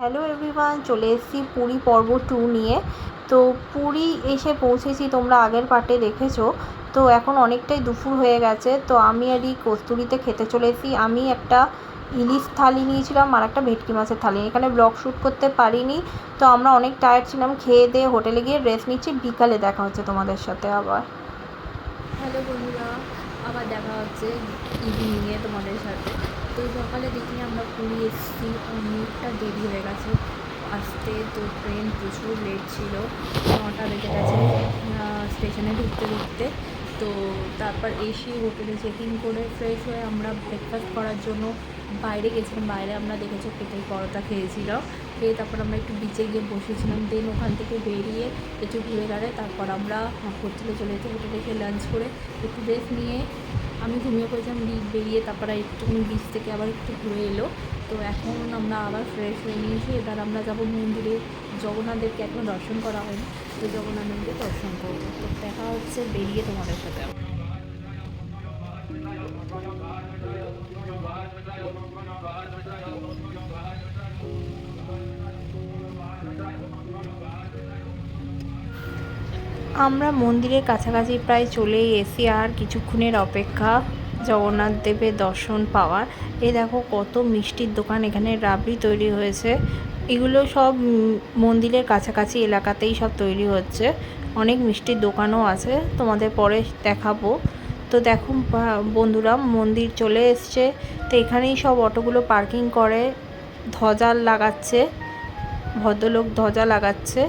Hello everyone চলে এসেছি পুরী পর্ব টু নিয়ে। তো পুরী এসে পৌঁছেছি, তোমরা আগের পার্টে দেখেছ। তো এখন অনেকটাই দুপুর হয়ে গেছে, তো আমি আর এই কস্তুরিতে খেতে চলে এসেছি আমি একটা ইলিশ থালি নিয়েছিলাম আর একটা ভেটকি মাছের থালি। এখানে ব্লগ শ্যুট করতে পারিনি, তো আমরা অনেক টায়ার্ড ছিলাম। খেয়ে দিয়ে হোটেলে গিয়ে রেস্ট নিচ্ছি। বিকালে দেখা হচ্ছে তোমাদের সাথে আবার। হ্যালো বন্ধুরা, আবার দেখা হচ্ছে ইভিনিংয়ে তোমাদের সাথে। তো সকালে দেখি আমরা পুরী এসেছি। অনেকটা দেরি হয়ে গেছে। আসতে তো ট্রেন প্রচুর লেট ছিল। নটা বেজে গেছে স্টেশনে ঢুকতে ঢুকতে। তো তারপর এসি হোটেলে চেক ইন করে ফ্রেশ হয়ে আমরা ব্রেকফাস্ট করার জন্য বাইরে গেছিলাম, বাইরে আমরা দেখেছি পেটের পরোটা খেয়েছিলাম খেয়ে তারপর আমরা একটু বিচে গিয়ে বসেছিলাম দেন ওখান থেকে বেরিয়ে একটু ঘুরে দাঁড়ায় তারপর আমরা হোটেলে চলে যেতে, হোটেলে গিয়ে লাঞ্চ করে একটু রেস্ট নিয়ে আমি ঘুমিয়ে পড়েছিলাম রি বেরিয়ে তারপরে একটুখানি বিচ থেকে আবার একটু ঘুরে এলো। তো এখন আমরা আবার ফ্রেশ হয়ে নিয়েছি, এবার আমরা যাব মন্দিরে। জগন্নাথ দেবকে এখনও দর্শন করা হয়নি, তো জগন্নাথ দেবকে দর্শন করব। তো দেখা হচ্ছে বেরিয়ে তোমাদের সাথে। আমরা মন্দিরের কাছাকাছি প্রায় চলেই এসি আর কিছুক্ষণের অপেক্ষা জগন্নাথ দেবের দর্শন পাওয়ার। এ দেখো কত মিষ্টির দোকান, এখানে রাবড়ি তৈরি হয়েছে। এগুলো সব মন্দিরের কাছাকাছি এলাকাতেই সব তৈরি হচ্ছে। অনেক মিষ্টির দোকানও আছে, তোমাদের পরে দেখাবো। তো দেখো বন্ধুরা, মন্দির চলে এসছে। তো এখানেই সব অটোগুলো পার্কিং করে, ধ্বজা লাগাচ্ছে। ভদ্রলোক ধ্বজা লাগাচ্ছে।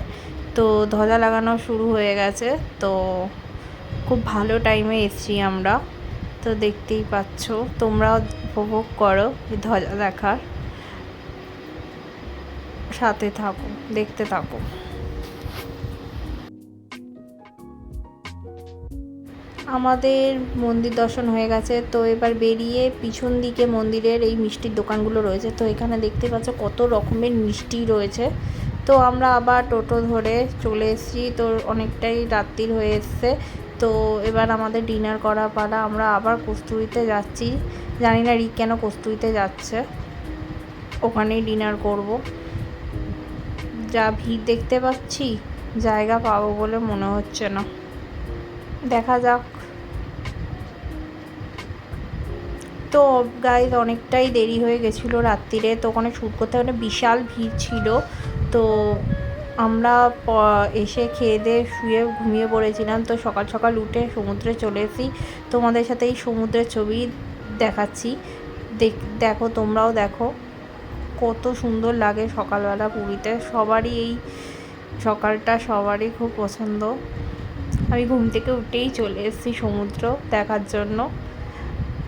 তো ধ্বজা লাগানো শুরু হয়ে গেছে। তো খুব ভালো টাইমে এসছি আমরা। তো দেখতেই পাচ্ছ, তোমরাও উপভোগ করো ধ্বজা দেখার। সাথে থাকো, দেখতে থাকো। আমাদের মন্দির দর্শন হয়ে গেছে, তো এবার বেরিয়ে পিছন দিকে মন্দিরের এই মিষ্টির দোকানগুলো রয়েছে। তো এখানে দেখতে পাচ্ছ কত রকমের মিষ্টি রয়েছে। তো আমরা আবার টোটো ধরে চলে এসেছি, তো অনেকটাই রাত্রির হয়ে এসছে। তো এবার আমাদের ডিনার করা পালা, আমরা আবার কস্তুরিতে যাচ্ছি। জানি না রিক কেন কস্তুরিতে যাচ্ছে। ওখানেই ডিনার করব। যা ভিড় দেখতে পাচ্ছি, জায়গা পাবো বলে মনে হচ্ছে না। দেখা যাক তো গাইজ অনেকটাই দেরি হয়ে গেছিল রাত্রিরে, তো ওখানে শ্যুট করতে মানে বিশাল ভিড় ছিল। তো আমরা এসে খেয়ে দিয়ে শুয়ে ঘুমিয়ে পড়েছিলাম। তো সকাল সকাল উঠে সমুদ্রে চলে এসেছি। তোমাদের সাথে এই সমুদ্রের ছবি দেখাচ্ছি। দেখ, দেখো, তোমরাও দেখো। কত সুন্দর লাগে সকালবেলা পুরীতে। সবারই এই সকালটা সবারই খুব পছন্দ। আমি ঘুম থেকে উঠেই চলে এসেছি সমুদ্র দেখার জন্য।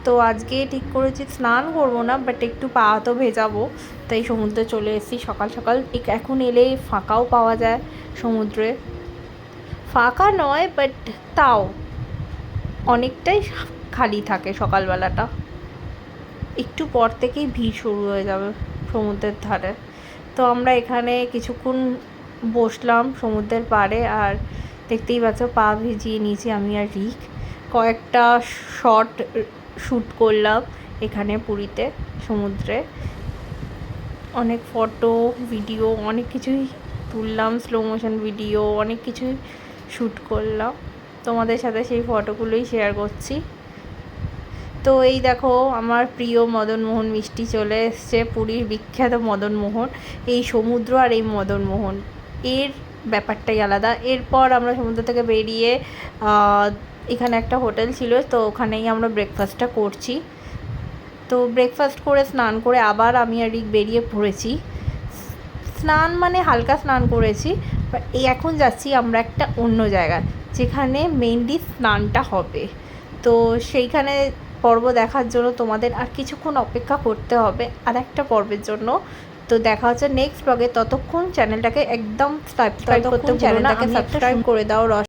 তো আজকে ঠিক করেছি, স্নান করব না বাট একটু পা তো ভেজাবো, তাই সমুদ্রে চলে এসেছি সকাল সকাল। ঠিক এখন এলে ফাঁকাও পাওয়া যায় সমুদ্রে। ফাঁকা নয় বাট তাও অনেকটাই খালি থাকে সকালবেলাটা। একটু পর থেকেই ভিড় শুরু হয়ে যাবে সমুদ্রের ধারে। তো আমরা এখানে কিছুক্ষণ বসলাম সমুদ্রের পাড়ে, আর দেখতেই পাচ্ছ পা ভিজিয়ে নিয়েছি আমি আর রিক। কয়েকটা শট শ্যুট করলাম এখানে পুরীতে, সমুদ্রে। অনেক ফটো ভিডিও অনেক কিছুই তুললাম স্লো মোশন ভিডিও অনেক কিছুই শ্যুট করলাম। তোমাদের সাথে সেই ফটোগুলোই শেয়ার করছি। তো এই দেখো, আমার প্রিয় মদনমোহন মিষ্টি চলে এসছে পুরীর বিখ্যাত মদনমোহন এই সমুদ্র আর এই মদনমোহন এর ব্যাপারটাই আলাদা। এরপর আমরা সমুদ্র থেকে বেরিয়ে এখানে একটা হোটেল ছিল তো ওখানেই আমরা ব্রেকফাস্টটা করছি। তো ব্রেকফাস্ট করে স্নান করে আবার আমি আর রিক বেরিয়ে পড়েছি। স্নান মানে হালকা স্নান করেছি এখন যাচ্ছি আমরা একটা অন্য জায়গায় যেখানে মেনলি স্নানটা হবে। তো সেইখানে পর্ব দেখার জন্য তোমাদের আর কিছুক্ষণ অপেক্ষা করতে হবে আর একটা পর্বের জন্য। তো দেখা হচ্ছে নেক্সট ব্লগে ততক্ষণ চ্যানেলটাকে একদম সাবস্ক্রাইব করতে চ্যানেলটাকে সাবস্ক্রাইব করে দাও রস